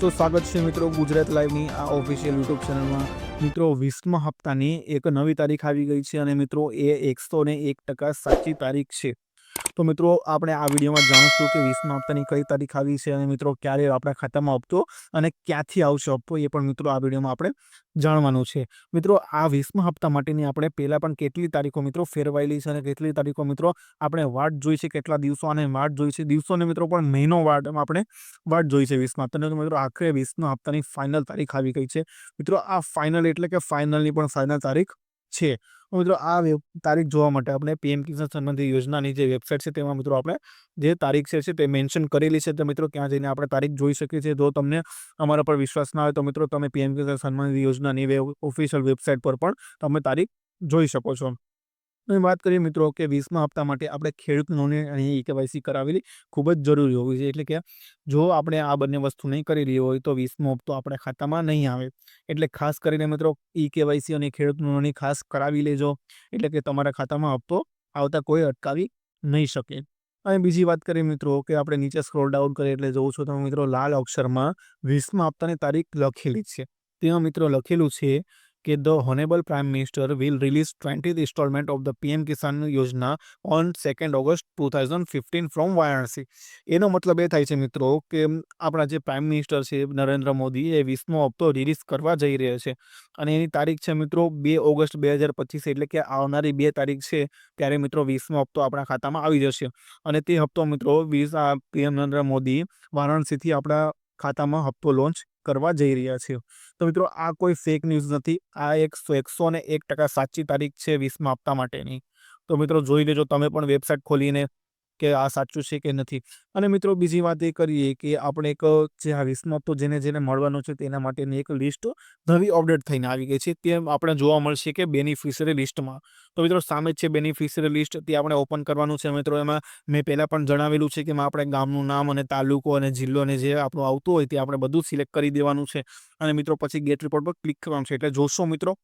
તો સ્વાગત છે મિત્રો ગુજરાત લાઈવની આ ઓફિશિયલ યુટ્યુબ ચેનલમાં મિત્રો, વીસમા હપ્તાની એક નવી તારીખ આવી ગઈ છે અને મિત્રો, એ એકસો ને એક ટકા સાચી તારીખ છે. તો મિત્રો, આપણે આ વિડીયોમાં જાણીશું કે વીસમા હપ્તાની કઈ તારીખ આવી છે અને મિત્રો, ક્યારે આપણા ખાતામાં હપ્તો અને ક્યાંથી આવશે હપ્તો એ પણ મિત્રો આ વિડીયોમાં આપણે જાણવાનું છે. મિત્રો, આ વીસમા હપ્તા માટેની આપણે પહેલાં પણ કેટલી તારીખો મિત્રો ફેરવાયેલી છે અને કેટલી તારીખો મિત્રો આપણે વાટ જોઈ છે કેટલા દિવસો અને વાટ જોઈ છે. દિવસોને મિત્રો પણ મહિનો વાટ આપણે વાટ જોઈ છે વીસમા હપ્તાની. તો મિત્રો, આખરે વીસમા હપ્તાની ફાઇનલ તારીખ આવી ગઈ છે. મિત્રો, આ ફાઇનલ એટલે કે ફાઇનલની પણ ફાઇનલ તારીખ છે. મિત્રો આ તારીખ જોવા માટે આપણે પીએમ કિસાન સન્માન યોજનાની જે વેબસાઇટ છે તેમાં મિત્રો આપણે જે તારીખ છે તે મેન્શન કરેલી છે. તો મિત્રો ત્યાં જઈને આપણે તારીખ જોઈ શકીએ છીએ. જો તમને અમારા પર વિશ્વાસ ના હોય તો મિત્રો તમે પીએમ કિસાન સન્માન યોજનાની ઓફિશિયલ વેબસાઇટ પર પણ તમે તારીખ જોઈ શકો છો. વાત કરીએ મિત્રો કે વીસમા હપ્તા માટે આપણે ખેડૂત અહીં કેવાયસી કરાવેલી ખૂબ જ જરૂરી હોવી છે એટલે કે જો આપણે આ બંને વસ્તુ નહીં કરી રહ્યો હોય તો વીસમો હપ્તો આપણા ખાતામાં નહીં આવે. એટલે ખાસ કરીને મિત્રો ઈ કેવાયસી અને ખેડૂત નોંધણી ખાસ કરાવી લેજો. એટલે કે તમારા ખાતામાં હપ્તો આવતા કોઈ અટકાવી નહીં શકે. અને બીજી વાત કરીએ મિત્રો કે આપણે નીચે સ્ક્રોલ ડાઉન કરીએ એટલે જોઉં છો તમે મિત્રો લાલ અક્ષરમાં વીસમા હપ્તાની તારીખ લખેલી છે. તેમાં મિત્રો લખેલું છે કે the honourable prime minister will release twenty installment of the PM Kisan Yojana on second August two thousand fifteen from Varanasi. એનો મતલબ એ થાય છે મિત્રો કે આપણા જે પ્રાઇમ મિનિસ્ટર છે નરેન્દ્ર મોદી એ વીસમો હપ્તો રિલીઝ કરવા જઈ રહ્યા છે. અને એની તારીખ છે મિત્રો બે ઓગસ્ટ બે હજાર પચીસ એટલે કે આવનારી બે તારીખ છે ત્યારે મિત્રો વીસમો હપ્તો આપણા ખાતામાં આવી જશે. અને તે હપ્તો મિત્રો વીસ પીએમ નરેન્દ્ર મોદી વારાણસીથી આપણા ખાતામાં હપ્તો લોન્ચ કરવા જઈ રહ્યા છે તો મિત્રો, આ કોઈ ફેક ન્યૂઝ નથી. આ એક એકસો ને એક ટકા સાચી તારીખ છે વીસમા હપ્તા માટેની. તો મિત્રો, જોઈ લેજો, તમે પણ વેબસાઇટ ખોલીને કે આ સાચું છે કે નથી? અને મિત્રો બીજી વાત એ કરીએ કે આપણે એક, જે આ વિસ્મતો જેને જેને મળવાનો છે તેના માટેની એક લિસ્ટ નવી અપડેટ થઈને આવી ગઈ છે, તે આપણે જોવા મળશે કે બેનિફિશરી લિસ્ટમાં. તો મિત્રો સામે જ છે બેનિફિશરી લિસ્ટ, તે આપણે ઓપન કરવાનું છે મિત્રો. એમાં મેં પહેલાં પણ જણાવેલું છે કે એમાં આપણે ગામનું નામ અને તાલુકો અને જિલ્લો અને જે આપણું આવતું હોય તે આપણે બધું સિલેક્ટ કરી દેવાનું છે. અને મિત્રો પછી ગેટ રિપોર્ટ પર ક્લિક કરવાનું છે. એટલે જોશો મિત્રો,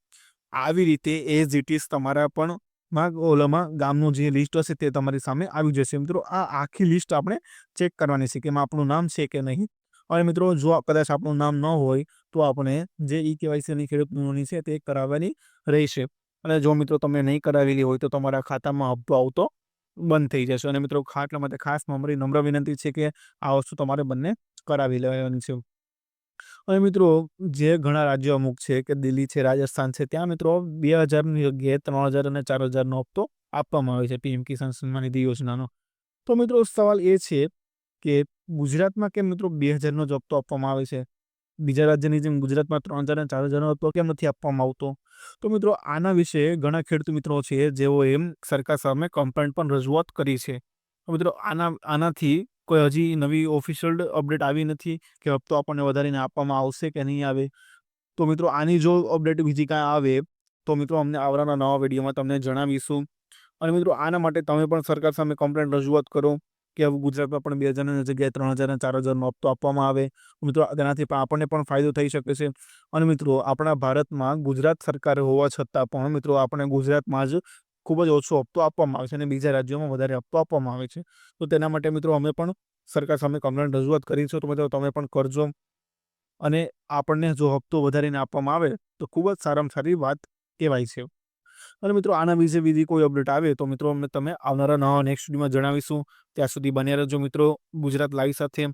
આવી રીતે એઝ ઇટ ઇઝ તમારા પણ માં ઓલામાં ગામનું જે લિસ્ટ હશે તે તમારી સામે આવી જશે. મિત્રો, આ આખી લિસ્ટ આપણે ચેક કરવાની છે કે એમાં આપણું નામ છે કે નહીં. અને મિત્રો, જો કદાચ આપણું નામ ન હોય, તો આપણે જે ઈ કેવાયસીની ખેડૂત નોંધણી છે તે કરાવવાની રહેશે. અને જો મિત્રો તમે નહીં કરાવેલી હોય તો તમારા ખાતામાં હપ્તો આવતો બંધ થઈ જશે. અને મિત્રો એટલા માટે ખાસ મારી નમ્ર વિનંતી છે કે આ વસ્તુ તમારે બંને કરાવી લેવાની છે. અને મિત્રો, જે ઘણા રાજ્યો અમુક છે કે દિલ્હી છે, રાજસ્થાન છે, ત્યાં મિત્રો બે હજારની જગ્યાએ ત્રણ હજાર અને ચાર હજારનો હપ્તો આપવામાં આવે છે પીએમ કિસાન સન્માન નિધિ યોજનાનો. તો મિત્રો, સવાલ એ છે કે ગુજરાતમાં કેમ મિત્રો બે હજારનો જ હપ્તો આપવામાં આવે છે? બીજા રાજ્યની જેમ ગુજરાતમાં ત્રણ હજાર અને ચાર હજારનો હપ્તો કેમ નથી આપવામાં આવતો? તો મિત્રો, આના વિશે ઘણા ખેડૂત મિત્રો છે જેઓ એમ સરકાર સામે કમ્પ્લેન્ટ પણ રજૂઆત કરી છે. મિત્રો, આના, આનાથી કોઈ હજી નવી ઓફિશિયલ અપડેટ આવી નથી કે હપ્તો આપણને વધારીને આપવામાં આવશે કે નહીં આવે? તો મિત્રો, આની જો અપડેટ બીજી કાંઈ આવે, તો મિત્રો અમને આવનારા નવા વિડીયોમાં તમને જણાવીશું. અને મિત્રો, આના માટે તમે પણ સરકાર સામે કમ્પ્લેન રજૂઆત કરો કે હવે ગુજરાતમાં પણ બે હજારની જગ્યાએ ત્રણ હજાર ચાર હજારનો હપ્તો આપવામાં આવે. મિત્રો તેનાથી પણ આપણને પણ ફાયદો થઈ શકે છે. અને મિત્રો, આપણા ભારતમાં ગુજરાત સરકાર હોવા છતાં પણ મિત્રો, આપણે ગુજરાતમાં જ ખૂબ જ ઓછો હપ્તો આપવામાં આવે છે અને બીજા રાજ્યોમાં વધારે હપ્તો આપવામાં આવે છે. તો તેના માટે મિત્રો અમે પણ સરકાર સામે કમ્પ્લેન્ટ રજૂઆત કરી છે. તો મિત્રો તમે પણ કરજો. અને આપણને જો હપ્તો વધારીને આપવામાં આવે તો ખૂબ જ સારામાં સારી વાત કહેવાય છે. અને મિત્રો આના વિશે બીજી કોઈ અપડેટ આવે તો મિત્રો અમે તમે આવનારા નવા નેક્સ્ટ વિડીયોમાં જણાવીશું. ત્યાં સુધી બન્યા રહેજો મિત્રો ગુજરાત લાઈવ સાથે.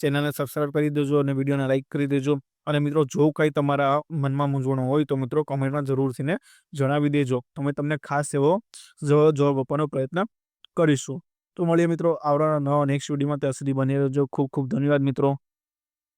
ચેનલને સબસ્ક્રાઈબ કરી દેજો અને વિડીયોને લાઈક કરી દેજો. અને મિત્રો જો કંઈ તમારા મનમાં મૂંઝવણો હોય તો મિત્રો કમેન્ટમાં જરૂરથી ને જણાવી દેજો. તમે તમને ખાસ એવો જવાબ આપવાનો પ્રયત્ન કરીશું. તો મળીએ મિત્રો આવનારા નવા નેક્સ્ટ વિડીયોમાં ત્યાં સુધી બની રહેજો. ખૂબ ખૂબ ધન્યવાદ મિત્રો.